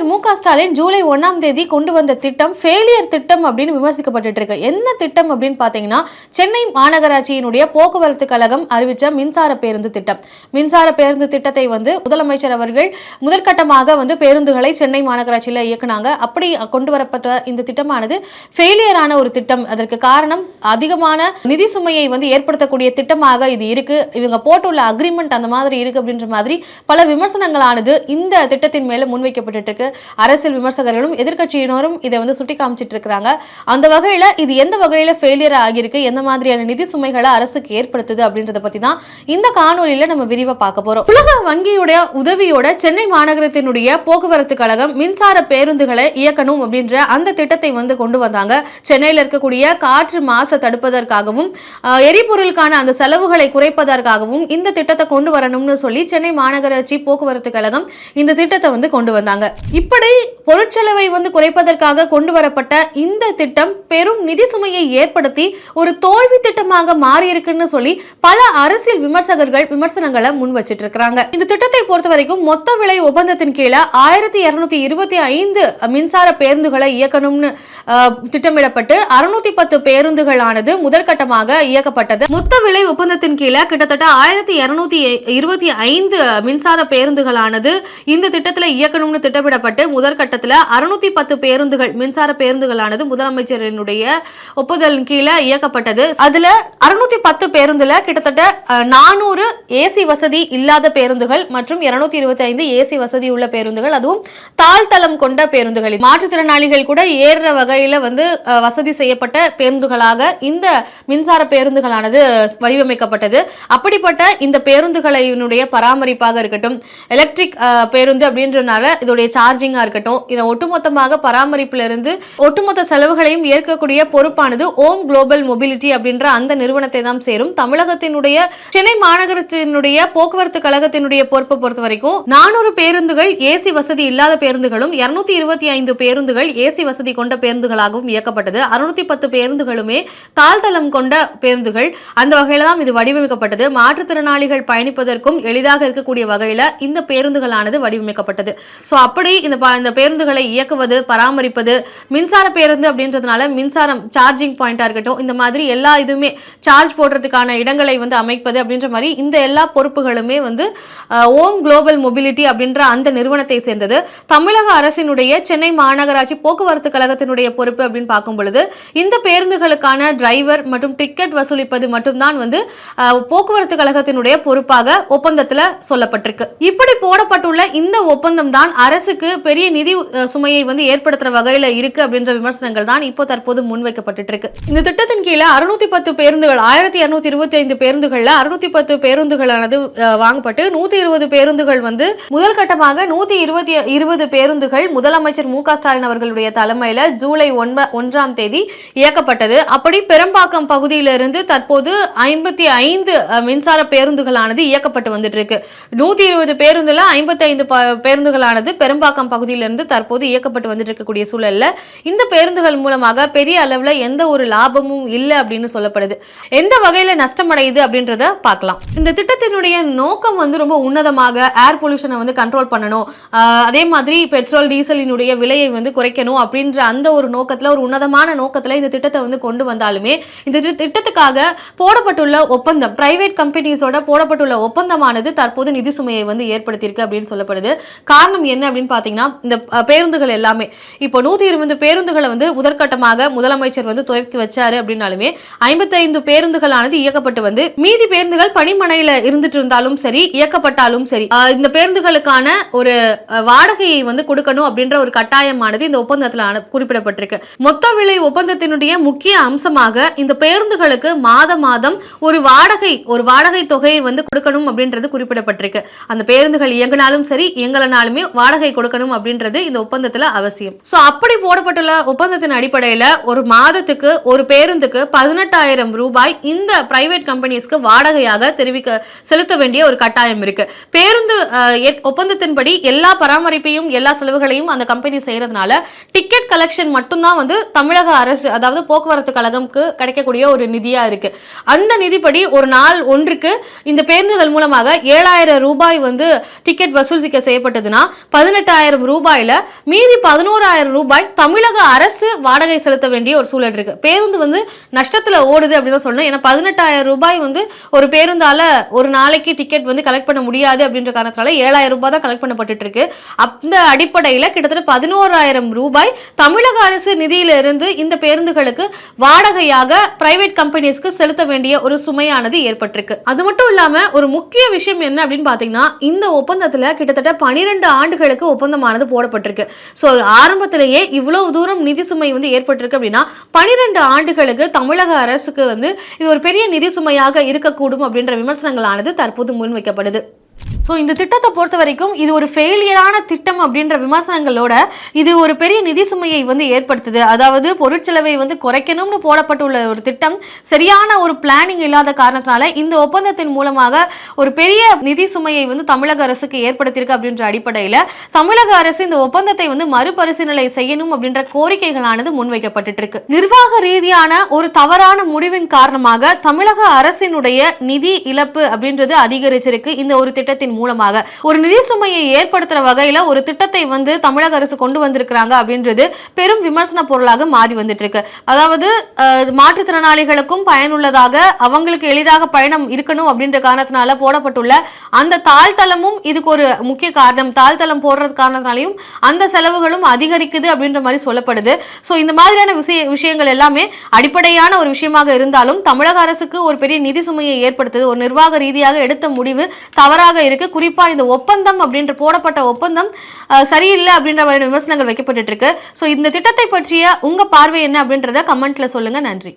முதலமைச்சர் மு க ஸ்டாலின் ஜூலை ஒன்றாம் தேதி கொண்டு வந்த திட்டம் ஃபெயிலியர் திட்டம் அப்படின்னு விமர்சிக்கப்பட்டு இருக்கு. என்ன திட்டம் அப்படின்னு பார்த்தீங்கன்னா சென்னை மாநகராட்சியினுடைய போக்குவரத்து கழகம் அறிவித்த மின்சார பேருந்து திட்டம். மின்சார பேருந்து திட்டத்தை வந்து முதலமைச்சர் அவர்கள் முதற்கட்டமாக வந்து பேருந்துகளை சென்னை மாநகராட்சியில் இயக்குனாங்க. அப்படி கொண்டு வரப்பட்ட இந்த திட்டமானது ஃபெயிலியரான ஒரு திட்டம். அதற்கு காரணம் அதிகமான நிதி சுமையை வந்து ஏற்படுத்தக்கூடிய திட்டமாக இது இருக்கு. இவங்க போட்டுள்ள அக்ரிமெண்ட் அந்த மாதிரி இருக்கு அப்படின்ற மாதிரி பல விமர்சனங்களானது இந்த திட்டத்தின் மேல முன்வைக்கப்பட்டு இருக்கு. அரசியல் விமர்சகர்களும் எதிர்க்கட்சியினரும் இதை வந்து சுட்டி காமிச்சிட்டு இருக்கிறாங்க அந்த வகையில இது எந்த வகையில ஃபெயிலியர் ஆகியிருக்கு? எந்த மாதிரியான நிதி சுமைகளை அரசுக்கு ஏற்படுத்துது அப்படின்றத பத்தி தான் இந்த காணொலியில நம்ம விரிவா பார்க்க போறோம். உலக வங்கியுடைய உதவியோட சென்னை மாநகரத்தினுடைய போக்குவரத்து கழகம் மின்சார பேருந்துகளை இயக்கணும் அப்படின்ற அந்த திட்டத்தை வந்து கொண்டு வந்தாங்க. சென்னையில் இருக்கக்கூடிய காற்று மாசை தடுப்பதற்காகவும் எரிபொருளுக்கான அந்த செலவுகளை குறைப்பதற்காகவும் இந்த திட்டத்தை கொண்டு வரணும்னு சொல்லி சென்னை மாநகராட்சி போக்குவரத்து கழகம் இந்த திட்டத்தை வந்து கொண்டு வந்தாங்க. இப்படி பொருட்செலவை வந்து குறைப்பதற்காக கொண்டு வரப்பட்ட இந்த திட்டம் பெரும் நிதி சுமையை ஏற்படுத்தி ஒரு தோல்வி திட்டமாக மாறி இருக்குன்னு சொல்லி பல அரசியல் விமர்சகர்கள் விமர்சனங்களை முன் வச்சிட்டு இருக்கிறாங்க இந்த திட்டத்தை பொறுத்த வரைக்கும் மொத்த விலை ஒப்பந்தத்தின் கீழே ஆயிரத்தி இருநூத்தி இருபத்தி ஐந்து மின்சார பேருந்துகளை இயக்கணும்னு அஹ், திட்டமிடப்பட்டு அறுநூத்தி பத்து பேருந்துகளானது முதற்கட்டமாக இயக்கப்பட்டது. மொத்த விலை ஒப்பந்தத்தின் கீழே கிட்டத்தட்ட ஆயிரத்தி இருநூத்தி இருபத்தி ஐந்து மின்சார பேருந்துகளானது இந்த திட்டத்தில் இயக்கணும்னு திட்டமிடப்பட்டு முதற்கட்டத்தில் அறுநூத்தி பத்து பேருந்துகள் மின்சார பேருந்துகளானது முதலமைச்சரினுடைய ஒப்புதலின் கீழே இயக்கப்பட்டது. அதுல அறுநூத்தி பத்து பேருந்துல கிட்டத்தட்ட நானூறு ஏசி வசதி இல்லாத பேருந்துகள் மற்றும் இருநூத்தி இருபத்தி ஐந்து ஏசி வசதி உள்ள பேருந்துகள் அதுவும் தாழ்தளம் கொண்ட பேருந்துகள். மாற்றுத்திறனாளிகள் கூட ஏறுற வகையில வந்து வசதி செய்யப்பட்ட பேருந்துகளாக இந்த மின்சார பேருந்துகளானது வடிவமைக்கப்பட்டது. அப்படிப்பட்ட இந்த பேருந்துகளினுடைய பராமரிப்பாக இருக்கட்டும் எலக்ட்ரிக் பேருந்து அப்படின்றனால இதோடைய சார்ஜ் சார்ஜிங்கா இருக்கட்டும் இதை ஒட்டுமொத்தமாக பராமரிப்புல இருந்து ஒட்டுமொத்த செலவுகளையும் ஏற்கக்கூடிய பொறுப்பானது ஓம் குளோபல் மொபிலிட்டி அப்படின்ற அந்த நிறுவனத்தை தான் சேரும். தமிழகத்தினுடைய சென்னை மாநகரத்தினுடைய போக்குவரத்து கழகத்தினுடைய பொறுப்பை பொறுத்த வரைக்கும் நானூறு பேருந்துகள் ஏசி வசதி இல்லாத பேருந்துகளும் இருநூத்தி இருபத்தி ஐந்து பேருந்துகள் ஏசி வசதி கொண்ட பேருந்துகளாகவும் இயக்கப்பட்டது. அறுநூத்தி பத்து பேருந்துகளுமே தாழ்தளம் கொண்ட பேருந்துகள். அந்த வகையில தான் இது வடிவமைக்கப்பட்டது. மாற்றுத்திறனாளிகள் பயணிப்பதற்கும் எளிதாக இருக்கக்கூடிய வகையில இந்த பேருந்துகளானது வடிவமைக்கப்பட்டது. ஸோ அப்படி இந்த இந்த பேருந்துகளை இயக்குவது பராமரிப்பது மின்சார பேருந்து அப்படின்றதுனால மின்சாரம் சார்ஜிங் பாயிண்டாக இருக்கட்டும் இந்த மாதிரி எல்லா இதுவுமே சார்ஜ் போடுறதுக்கான இடங்களை வந்து அமைப்பது அப்படின்ற மாதிரி இந்த எல்லா பொறுப்புகளுமே வந்து ஓம் குளோபல் மொபிலிட்டி அப்படின்ற அந்த நிறுவனத்தை சேர்ந்தது. தமிழக அரசினுடைய சென்னை மாநகராட்சி போக்குவரத்து கழகத்தினுடைய பொறுப்பு அப்படின்னு பார்க்கும் பொழுது இந்த பேருந்துகளுக்கான டிரைவர் மற்றும் டிக்கெட் வசூலிப்பது மட்டும்தான் வந்து போக்குவரத்து கழகத்தினுடைய பொறுப்பாக ஒப்பந்தத்தில் சொல்லப்பட்டிருக்கு. இப்படி போடப்பட்டுள்ள இந்த ஒப்பந்தம் தான் அரசுக்கு பெரிய நிதி சுமையை வந்து ஏற்படுத்துற வகையில இருக்கு அப்படின்ற விமர்சனங்கள் தான் இப்போ தற்போது முன்வைக்கப்பட்டு இருக்கு இந்த திட்டத்தின் கீழே அறுநூத்தி பத்து பேருந்துகள் ஆயிரத்தி இருநூத்தி இருபத்தி ஐந்து பேருந்துகள்ல அறுநூத்தி பத்து பேருந்துகளானது அஹ், வாங்கப்பட்டு நூத்தி இருபது பேருந்துகள் வந்து முதல் கட்டமாக நூத்தி இருபத்தி இருபது பேருந்துகள் முதலமைச்சர் மு ஸ்டாலின் அவர்களுடைய தலைமையில ஜூலை ஒன்ப ஒன்றாம் தேதி இயக்கப்பட்டது. அப்படி பெரம்பாக்கம் பகுதியிலிருந்து தற்போது ஐம்பத்தி ஐந்து மின்சார பேருந்துகளானது இயக்கப்பட்டு வந்துட்டு இருக்கு நூத்தி இருபது பேருந்துல ஐம்பத்தி ஐந்து பேருந்துகளானது பெரும்பாக்கம் பகுதியிலிருந்து தற்போது இயக்கப்பட்டு வந்துட்டு இருக்கக்கூடிய சூழல்ல இந்த பேருந்துகள் மூலமாக பெரிய அளவுல எந்த ஒரு லாபமும் இல்லை அப்படின்னு சொல்லப்படுது. எந்த வகையில நஷ்டமடையுது அப்படின்றத பார்க்கலாம். இந்த திட்டத்தினுடைய நோக்கம் வந்து ரொம்ப உன்னதமாக ஏர் பொல்யூஷனை வந்து கண்ட்ரோல் பண்ணணும். அதே மாதிரி பெட்ரோல் டீசலினுடைய விலையை வந்து குறைக்கணும் அப்படின்ற அந்த ஒரு நோக்கத்துல ஒரு உன்னதமான நோக்கத்துல இந்த திட்டத்தை வந்து கொண்டு வந்தாலுமே இந்த திட்டத்துக்காக போடப்பட்டுள்ள ஒப்பந்தம் பிரைவேட் கம்பெனிஸோட போடப்பட்டுள்ள ஒப்பந்தமானது தற்போது நிதி சுமையை வந்து ஏற்படுத்தியிருக்கு அப்படின்னு சொல்லப்படுது. காரணம் என்ன அப்படின்னு பார்த்தீங்கன்னா பார்த்தீங்கன்னா இந்த பேருந்துகள் எல்லாமே. இப்போ நூத்தி இருபது பேருந்துகளை வந்து முதற்கட்டமாக முதலமைச்சர் வந்து துவக்கி வச்சாரு அப்படின்னாலுமே ஐம்பத்தைந்து பேருந்துகளானது இயக்கப்பட்டு வந்து மீதி பேருந்துகள் பணிமனையில இருந்துட்டு இருந்தாலும் சரி இயக்கப்பட்டாலும் சரி இந்த பேருந்துகளுக்கான ஒரு வாடகையை வந்து கொடுக்கணும் அப்படின்ற ஒரு கட்டாயமானது இந்த ஒப்பந்தத்தில் குறிப்பிடப்பட்டிருக்கு. மொத்த விலை ஒப்பந்தத்தினுடைய முக்கிய அம்சமாக இந்த பேருந்துகளுக்கு மாத மாதம் ஒரு வாடகை ஒரு வாடகை தொகையை வந்து கொடுக்கணும் அப்படின்றது குறிப்பிடப்பட்டிருக்கு. அந்த பேருந்துகள் இயங்கினாலும் சரி இயங்கலனாலுமே வாடகை கொடுக்கணும் அப்படின்றது இந்த ஒப்பந்தத்துல அவசியம். சோ அப்படி போடப்பட்டுள்ள ஒப்பந்தத்தின் அடிப்படையில ஒரு மாதத்துக்கு ஒரு பேருந்துக்கு பதினெட்டாயிரம் ரூபாய் இந்த பிரைவேட் கம்பெனிஸ்க்கு வாடகையாக தெரிவிக்க செலுத்த வேண்டிய ஒரு கட்டாயம் இருக்கு. பேருந்து ஒப்பந்தத்தின்படி எல்லா பராமரிப்பையும் எல்லா செலவுகளையும் அந்த கம்பெனி செய்யறதுனால டிக்கெட் கலெக்ஷன் மட்டும்தான் வந்து தமிழக அரசு அதாவது போக்குவரத்து கழகம்க்கு கிடைக்கக்கூடிய ஒரு நிதியா இருக்கு. அந்த நிதிப்படி ஒரு நாள் ஒன்றுக்கு இந்த பேருந்துகள் மூலமாக ஏழாயிரம் ரூபாய் வந்து டிக்கெட் வசூலிக்க செய்யப்பட்டதுன்னா பதினெட்டாயிரம் ஆயிரம் ரூபாயில மீதி பதினோராயிரம் ரூபாய் தமிழக அரசு வாடகை செலுத்த வேண்டிய ஒரு சூழல் இருக்கு. பேருந்து வந்து நஷ்டத்துல ஓடுது அப்படின்னு தான் சொல்லணும். ஏன்னா பதினெட்டாயிரம் ரூபாய் வந்து ஒரு பேருந்தால ஒரு நாளைக்கு டிக்கெட் வந்து கலெக்ட் பண்ண முடியாது அப்படின்ற காரணத்தால ஏழாயிரம் ரூபாய் தான் கலெக்ட் பண்ணப்பட்டு இருக்கு. அந்த அடிப்படையில கிட்டத்தட்ட பதினோராயிரம் ரூபாய் தமிழக அரசு நிதியிலிருந்து இந்த பேருந்துகளுக்கு வாடகையாக பிரைவேட் கம்பெனிஸ்க்கு செலுத்த வேண்டிய ஒரு சுமையானது ஏற்பட்டிருக்கு. அது மட்டும் இல்லாம ஒரு முக்கிய விஷயம் என்ன அப்படின்னு பாத்தீங்கன்னா இந்த ஒப்பந்தத்துல கிட்டத்தட்ட பனிரெண்டு ஆண்டுகளுக்கு ஒப்பந்தம் ஒப்பந்தமானது போடப்பட்டிருக்கு. ஸோ ஆரம்பத்திலேயே இவ்வளவு தூரம் நிதி சுமை வந்து ஏற்பட்டிருக்கு அப்படின்னா பனிரெண்டு ஆண்டுகளுக்கு தமிழக அரசுக்கு வந்து இது ஒரு பெரிய நிதி சுமையாக இருக்கக்கூடும் அப்படின்ற விமர்சனங்களானது தற்போது முன்வைக்கப்படுது. ஸோ இந்த திட்டத்தை பொறுத்த வரைக்கும் இது ஒரு ஃபெயிலியரான திட்டம் அப்படின்ற விமர்சனங்களோட இது ஒரு பெரிய நிதி சுமையை வந்து ஏற்படுத்துது. அதாவது பொருட்செலவை வந்து குறைக்கணும்னு போடப்பட்டுள்ள ஒரு திட்டம் சரியான ஒரு பிளானிங் இல்லாத காரணத்தினால இந்த ஒப்பந்தத்தின் மூலமாக ஒரு பெரிய நிதி சுமையை வந்து தமிழக அரசுக்கு ஏற்படுத்தியிருக்கு அப்படின்ற அடிப்படையில் தமிழக அரசு இந்த ஒப்பந்தத்தை வந்து மறுபரிசீலனை செய்யணும் அப்படின்ற கோரிக்கைகளானது முன்வைக்கப்பட்டு இருக்கு நிர்வாக ரீதியான ஒரு தவறான முடிவின் காரணமாக தமிழக அரசினுடைய நிதி இழப்பு அப்படின்றது அதிகரிச்சிருக்கு. இந்த ஒரு திட்டத்தின் மூலமாக ஒரு நிதி சுமையை ஏற்படுத்துற வகையில ஒரு திட்டத்தை வந்து தமிழக அரசு கொண்டு வந்திருக்கிறாங்க அப்படின்றது பெரும் விமர்சன பொருளாக மாறி வந்துட்டு இருக்கு அதாவது மாற்றுத்திறனாளிகளுக்கும் பயனுள்ளதாக அவங்களுக்கு எளிதாக பயணம் இருக்கணும் அப்படின்ற காரணத்தினால போடப்பட்டுள்ள அந்த தாழ்த்தளமும் இதுக்கு ஒரு முக்கிய காரணம். தாழ்த்தளம் போடுறது காரணத்தினாலையும் அந்த செலவுகளும் அதிகரிக்குது அப்படின்ற மாதிரி சொல்லப்படுது. ஸோ இந்த மாதிரியான விஷய விஷயங்கள் எல்லாமே அடிப்படையான ஒரு விஷயமாக இருந்தாலும் தமிழக அரசுக்கு ஒரு பெரிய நிதி சுமையை ஏற்படுத்துது. ஒரு நிர்வாக ரீதியாக எடுத்த முடிவு தவறாக இருக்கு. குறிப்பா இந்த ஒப்பந்தம் அப்படின்ற போடப்பட்ட ஒப்பந்தம் சரியில்லை அப்படின்ற மாதிரி விமர்சனங்கள் வைக்கப்பட்டு இருக்கு. ஸோ இந்த திட்டத்தை பற்றிய உங்க பார்வை என்ன அப்படின்றத கமெண்ட்ல சொல்லுங்க. நன்றி.